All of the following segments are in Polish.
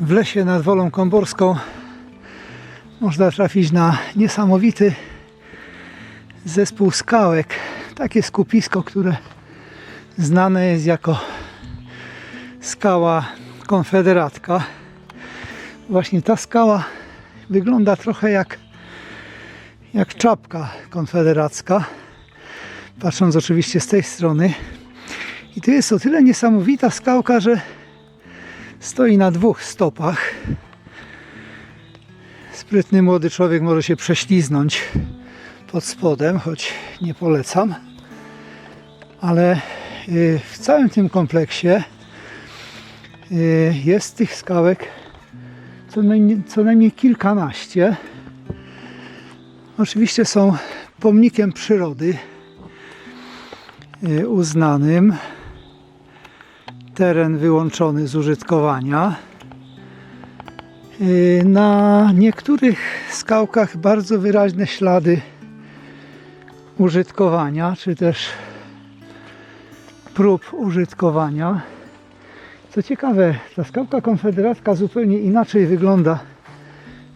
w lesie nad Wolą Komborską można trafić na niesamowity zespół skałek. Takie skupisko, które znane jest jako skała Konfederatka. Właśnie ta skała wygląda trochę jak, jak czapka konfederacka. Patrząc oczywiście z tej strony. I to jest o tyle niesamowita skałka, że stoi na dwóch stopach. Sprytny młody człowiek może się prześliznąć pod spodem, choć nie polecam. Ale y, w całym tym kompleksie y, jest tych skałek co najmniej, co najmniej kilkanaście. Oczywiście są pomnikiem przyrody y, uznanym. Teren wyłączony z użytkowania. Y, Na niektórych skałkach bardzo wyraźne ślady użytkowania, czy też prób użytkowania. Co ciekawe, ta skałka konfederacka zupełnie inaczej wygląda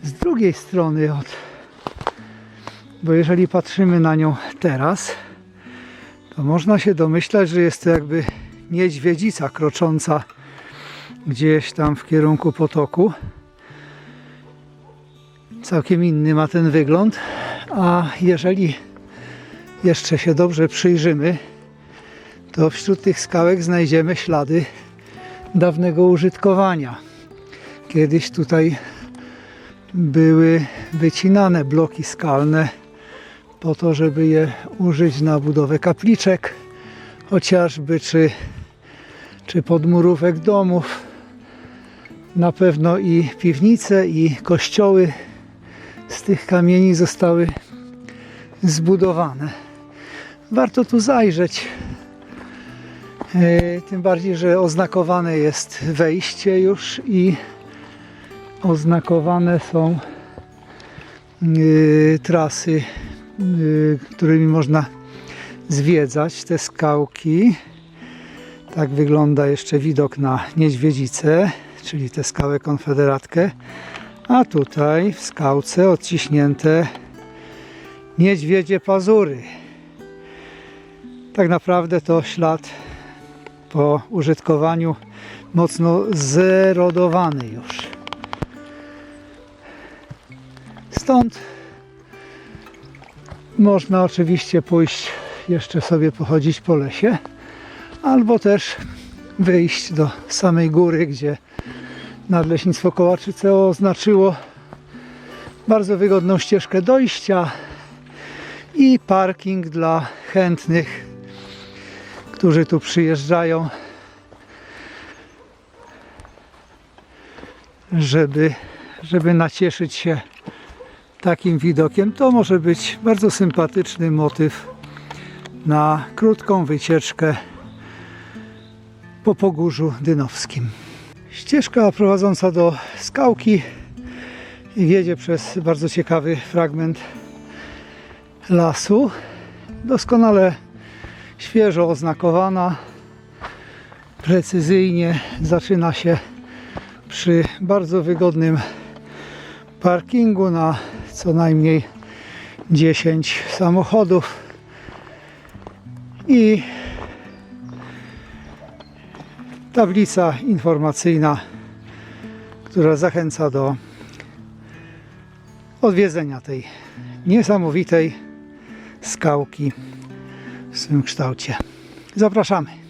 z drugiej strony od. Bo jeżeli patrzymy na nią teraz, to można się domyślać, że jest to jakby niedźwiedzica krocząca gdzieś tam w kierunku potoku. Całkiem inny ma ten wygląd. A jeżeli jeszcze się dobrze przyjrzymy, to wśród tych skałek znajdziemy ślady dawnego użytkowania. Kiedyś tutaj były wycinane bloki skalne po to, żeby je użyć na budowę kapliczek, chociażby czy, czy podmurówek domów. Na pewno i piwnice, i kościoły z tych kamieni zostały zbudowane. Warto tu zajrzeć. E, Tym bardziej, że oznakowane jest wejście już i oznakowane są e, trasy, e, którymi można zwiedzać te skałki. Tak wygląda jeszcze widok na Niedźwiedzicę, czyli tę skałę Konfederatkę. A tutaj w skałce odciśnięte niedźwiedzie pazury. Tak naprawdę to ślad po użytkowaniu mocno zerodowany już. Stąd można oczywiście pójść jeszcze sobie pochodzić po lesie, albo też wyjść do samej góry, gdzie Nadleśnictwo Kołaczyce oznaczyło bardzo wygodną ścieżkę dojścia i parking dla chętnych, którzy tu przyjeżdżają, żeby, żeby nacieszyć się takim widokiem. To może być bardzo sympatyczny motyw na krótką wycieczkę po Pogórzu Dynowskim. Ścieżka prowadząca do skałki wiedzie przez bardzo ciekawy fragment lasu. Doskonale świeżo oznakowana, precyzyjnie zaczyna się przy bardzo wygodnym parkingu na co najmniej 10 samochodów i tablica informacyjna, która zachęca do odwiedzenia tej niesamowitej skałki w swym kształcie. Zapraszamy.